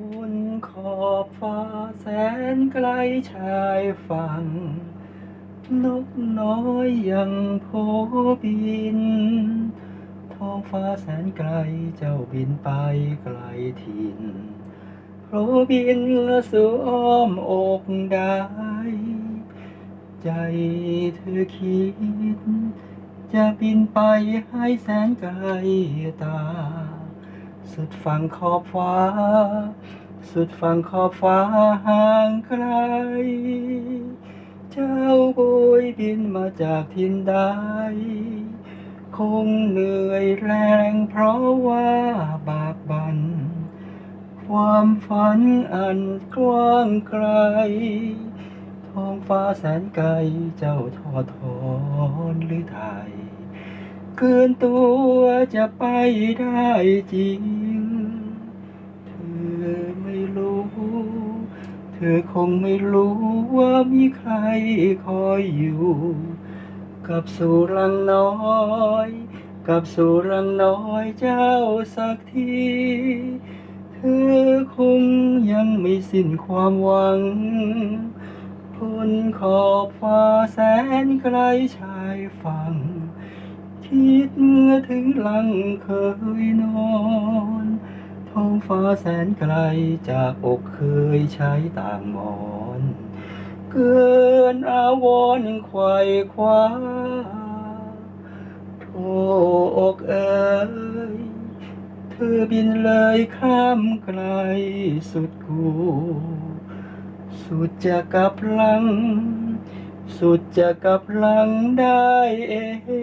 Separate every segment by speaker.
Speaker 1: บนขอบฟ้าแสนไกลชายฝั่ง นกน้อยยังโพบิน ท้องฟ้าแสนไกลเจ้าบินไปไกลถิ่นโผบินสู่อ้อมอกได้ ใจเธอคิด จะบินไปให้แสนไกลตา สุดฝั่งขอบฟ้า สุดฝั่งขอบฟ้าห่างไกล เจ้าโบยบินมาจากทินใด คงเหนื่อยแรงเพราะว่าบากบัน ความฝันอันกว้างไกล ท้องฟ้าแสนไกลเจ้าทอทอนหรือไทย เกินตัวจะไปได้จริง เธอไม่รู้ เธอคงไม่รู้ว่ามีใครคอยอยู่ กับสุรังน้อย กับสุรังน้อยเจ้าสักที เธอคงยังไม่สิ้นความหวังพ้นขอบฟ้าแสนไกลชายฝั่ง คิดถึงหลังเคยนอน ท้องฟ้าแสนไกลจากอกเคยใช้ต่างหมอน เกินอาวรณ์ไขว่คว้าโทอกเอ๋ยเธอบินเลยข้ามไกลสุดกู สุดจะกลับหลัง สุดจะกลับหลังได้เอง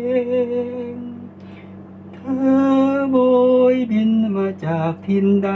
Speaker 1: จากทินใด